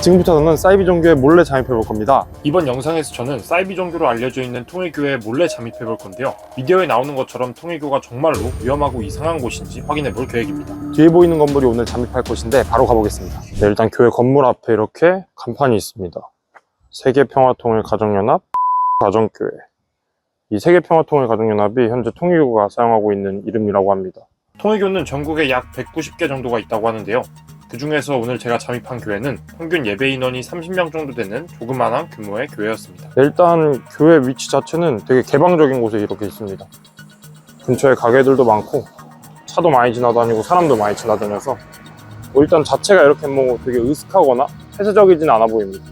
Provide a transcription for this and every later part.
지금부터 저는 사이비 종교에 몰래 잠입해 볼 겁니다. 이번 영상에서 저는 사이비 종교로 알려져 있는 통일교회에 몰래 잠입해 볼 건데요. 미디어에 나오는 것처럼 통일교가 정말로 위험하고 이상한 곳인지 확인해 볼 계획입니다. 뒤에 보이는 건물이 오늘 잠입할 곳인데 바로 가보겠습니다. 네, 일단 교회 건물 앞에 이렇게 간판이 있습니다. 세계평화통일 가정연합 가정교회. 이 세계평화통일 가정연합이 현재 통일교가 사용하고 있는 이름이라고 합니다. 통일교는 전국에 약 190개 정도가 있다고 하는데요. 그 중에서 오늘 제가 잠입한 교회는 평균 예배 인원이 30명 정도 되는 조그만한 규모의 교회였습니다. 네, 일단 교회 위치 자체는 되게 개방적인 곳에 이렇게 있습니다. 근처에 가게들도 많고 차도 많이 지나다니고 사람도 많이 지나다녀서 뭐 일단 자체가 이렇게 뭐 되게 으슥하거나 폐쇄적이진 않아 보입니다.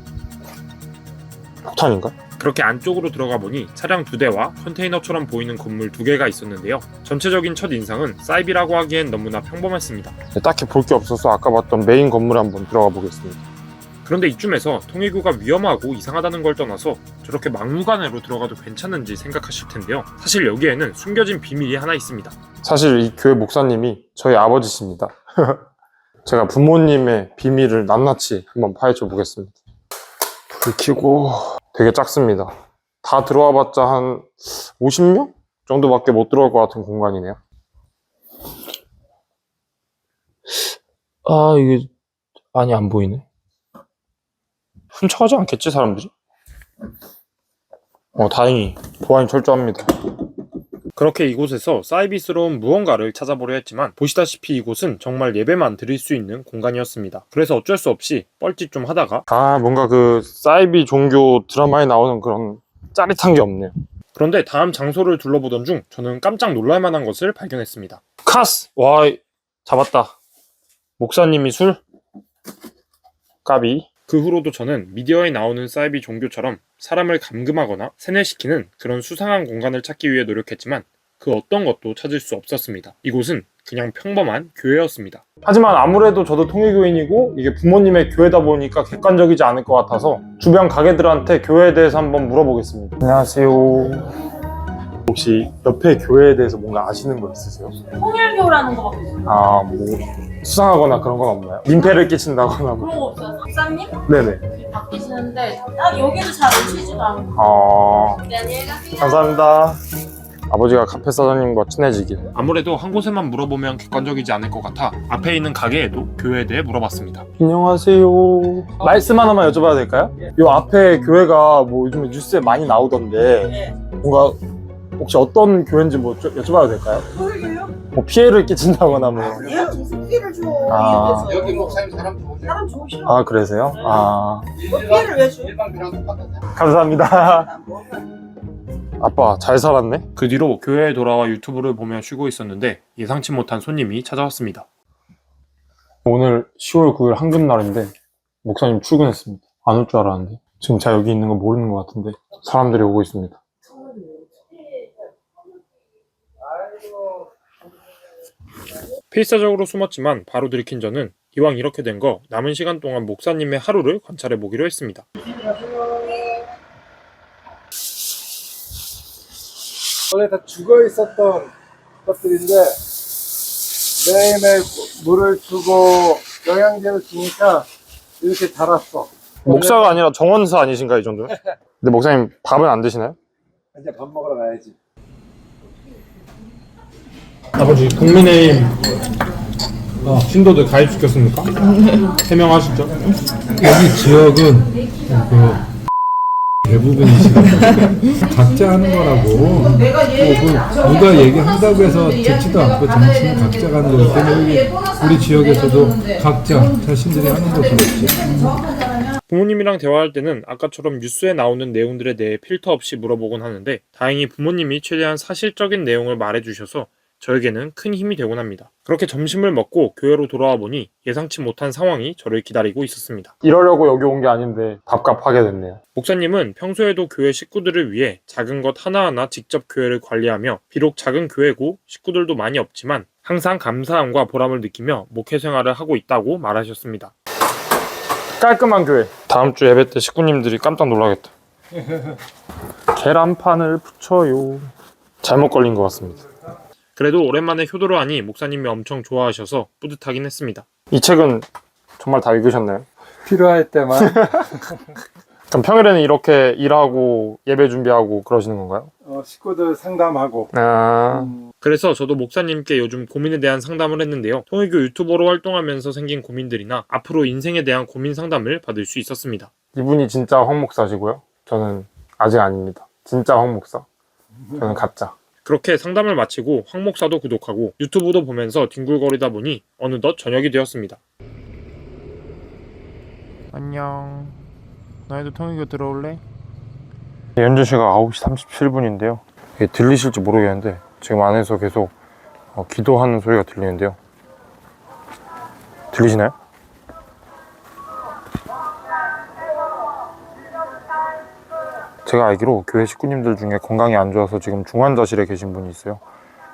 폭탄인가? 그렇게 안쪽으로 들어가 보니 차량 두 대와 컨테이너처럼 보이는 건물 두 개가 있었는데요. 전체적인 첫 인상은 사이비라고 하기엔 너무나 평범했습니다. 네, 딱히 볼 게 없어서 아까 봤던 메인 건물에 한번 들어가 보겠습니다. 그런데 이쯤에서 통일교가 위험하고 이상하다는 걸 떠나서 저렇게 막무가내로 들어가도 괜찮은지 생각하실 텐데요. 사실 여기에는 숨겨진 비밀이 하나 있습니다. 사실 이 교회 목사님이 저희 아버지십니다. 제가 부모님의 비밀을 낱낱이 한번 파헤쳐 보겠습니다. 불 켜고 되게 작습니다. 다 들어와 봤자 한 50명 정도밖에 못 들어올 것 같은 공간이네요. 아, 이게, 아니, 안 보이네. 훔쳐가지 않겠지, 사람들이? 어, 다행히 보안이 철저합니다. 그렇게 이곳에서 사이비스러운 무언가를 찾아보려 했지만 보시다시피 이곳은 정말 예배만 드릴 수 있는 공간이었습니다. 그래서 어쩔 수 없이 뻘짓 좀 하다가 아, 뭔가 그 사이비 종교 드라마에 나오는 그런 짜릿한 게 없네요. 그런데 다음 장소를 둘러보던 중 저는 깜짝 놀랄 만한 것을 발견했습니다. 카스! 와, 잡았다. 목사님이 술? 까비. 그 후로도 저는 미디어에 나오는 사이비 종교처럼 사람을 감금하거나 세뇌시키는 그런 수상한 공간을 찾기 위해 노력했지만 그 어떤 것도 찾을 수 없었습니다. 이곳은 그냥 평범한 교회였습니다. 하지만 아무래도 저도 통일교인이고 이게 부모님의 교회다 보니까 객관적이지 않을 것 같아서 주변 가게들한테 교회에 대해서 한번 물어보겠습니다. 안녕하세요. 혹시 옆에 교회에 대해서 뭔가 아시는 거 있으세요? 통일교라는 몰라요. 아, 뭐 수상하거나 그런 건 없나요? 민폐를 끼친다거나 뭐. 그런 거 없어요. 박사님 네네. 바뀌시는데 딱 여기도 잘 오시지도 않고. 아, 네, 안녕히 가세요. 감사합니다. 아버지가 카페 사장님과 친해지길. 아무래도 한 곳에만 물어보면 객관적이지 않을 것 같아 앞에 있는 가게에도 교회에 대해 물어봤습니다. 안녕하세요. 말씀 하나만 여쭤봐도 될까요? 요 앞에 교회가 뭐 요즘에 뉴스에 많이 나오던데 네. 뭔가 혹시 어떤 교회인지 뭐 여- 여쭤봐도 될까요? 뭐 피해를 끼친다거나 뭐. 얘 무슨 피해를 줘? 아. 여기 목사님 사람 좋으세요? 사람 좋으시라. 아 그러세요? 아뭐 피해를 왜 줘? 일반 비랑 똑같아요. 감사합니다. 아, 뭐. 아빠 잘 살았네. 그 뒤로 교회에 돌아와 유튜브를 보며 쉬고 있었는데 예상치 못한 손님이 찾아왔습니다. 오늘 10월 9일 한금날인데 목사님 출근했습니다. 안 올 줄 알았는데 지금 제가 여기 있는 거 모르는 것 같은데 사람들이 오고 있습니다. 필사적으로 숨었지만 바로 들이킨 저는 이왕 이렇게 된 거 남은 시간 동안 목사님의 하루를 관찰해 보기로 했습니다. 원래 다 죽어 있었던 것들인데 매일매일 물을 주고 영양제를 주니까 이렇게 자랐어. 목사가 아니라 정원사 아니신가 이 정도면? 근데 목사님 밥은 안 드시나요? 이제 밥 먹으러 가야지. 아버지 국민의힘 어, 신도들 가입시켰습니까? 해명하시죠. 여기 지역은 그 대부분이시거든요. 각자 하는 거라고. 뭐, 그 누가 얘기한다고 해서 듣지도 않고 정치는 각자가 하는 거기 때문에 우리, 우리 지역에서도 각자 자신들이 하는 것도 없지. 부모님이랑 대화할 때는 아까처럼 뉴스에 나오는 내용들에 대해 필터 없이 물어보곤 하는데 다행히 부모님이 최대한 사실적인 내용을 말해주셔서 저에게는 큰 힘이 되곤 합니다. 그렇게 점심을 먹고 교회로 돌아와 보니 예상치 못한 상황이 저를 기다리고 있었습니다. 이러려고 여기 온 게 아닌데 밥값 하게 됐네요. 목사님은 평소에도 교회 식구들을 위해 작은 것 하나하나 직접 교회를 관리하며 비록 작은 교회고 식구들도 많이 없지만 항상 감사함과 보람을 느끼며 목회 생활을 하고 있다고 말하셨습니다. 깔끔한 교회. 다음 주 예배 때 식구님들이 깜짝 놀라겠다. 계란판을 붙여요. 잘못 걸린 것 같습니다. 그래도 오랜만에 효도를 하니 목사님이 엄청 좋아하셔서 뿌듯하긴 했습니다. 이 책은 정말 다 읽으셨나요? 필요할 때만 그럼 평일에는 이렇게 일하고 예배 준비하고 그러시는 건가요? 어, 식구들 상담하고 아, 음, 그래서 저도 목사님께 요즘 고민에 대한 상담을 했는데요. 통일교 유튜버로 활동하면서 생긴 고민들이나 앞으로 인생에 대한 고민 상담을 받을 수 있었습니다. 이분이 진짜 황 목사시고요. 저는 아직 아닙니다. 진짜 황 목사. 저는 가짜. 그렇게 상담을 마치고 황 목사도 구독하고 유튜브도 보면서 뒹굴거리다 보니 어느덧 저녁이 되었습니다. 안녕. 너희도 통일교 들어올래? 현재 시각 9시 37분인데요. 이게 들리실지 모르겠는데 지금 안에서 계속 어, 기도하는 소리가 들리는데요. 들리시나요? 제가 알기로 교회 식구님들 중에 건강이 안 좋아서 지금 중환자실에 계신 분이 있어요.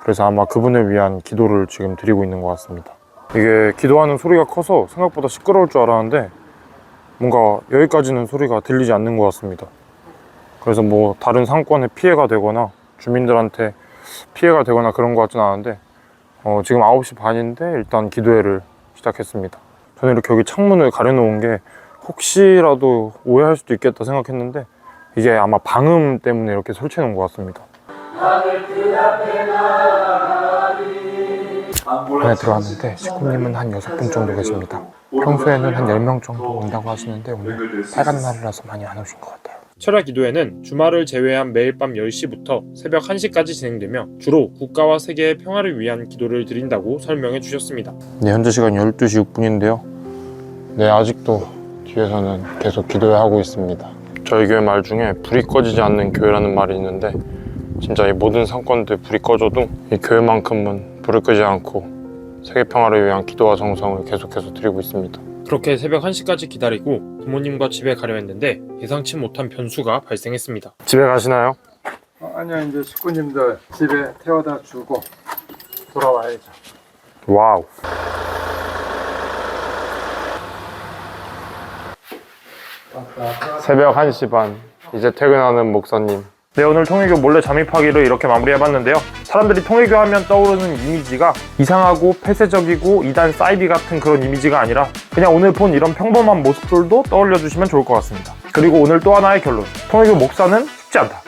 그래서 아마 그분을 위한 기도를 지금 드리고 있는 것 같습니다. 이게 기도하는 소리가 커서 생각보다 시끄러울 줄 알았는데 뭔가 여기까지는 소리가 들리지 않는 것 같습니다. 그래서 뭐 다른 상권에 피해가 되거나 주민들한테 피해가 되거나 그런 것 같진 않은데 어, 지금 9시 반인데 일단 기도회를 시작했습니다. 저는 이렇게 여기 창문을 가려놓은 게 혹시라도 오해할 수도 있겠다 생각했는데 이게 아마 방음 때문에 이렇게 설치해 놓은 것 같습니다. 안에 들어왔는데 식구님은 한 6분 정도 계십니다. 평소에는 한 10명 정도 온다고 하시는데 오늘 빨간 날이라서 많이 안 오신 것 같아요. 철야 기도회는 주말을 제외한 매일 밤 10시부터 새벽 1시까지 진행되며 주로 국가와 세계의 평화를 위한 기도를 드린다고 설명해 주셨습니다. 네, 현재 시간 12시 6분인데요. 네, 아직도 뒤에서는 계속 기도회 하고 있습니다. 저희 교회 말 중에 불이 꺼지지 않는 교회라는 말이 있는데 진짜 이 모든 상권들 불이 꺼져도 이 교회만큼은 불을 끄지 않고 세계 평화를 위한 기도와 정성을 계속해서 드리고 있습니다. 그렇게 새벽 1시까지 기다리고 부모님과 집에 가려 했는데 예상치 못한 변수가 발생했습니다. 집에 가시나요? 어, 아니요 이제 식구님들 집에 태워다 주고 돌아와야죠. 와우. 새벽 1시 반. 이제 퇴근하는 목사님. 네 오늘 통일교 몰래 잠입하기를 이렇게 마무리해봤는데요. 사람들이 통일교 하면 떠오르는 이미지가 이상하고 폐쇄적이고 이단 사이비 같은 그런 이미지가 아니라 그냥 오늘 본 이런 평범한 모습들도 떠올려 주시면 좋을 것 같습니다. 그리고 오늘 또 하나의 결론. 통일교 목사는 쉽지 않다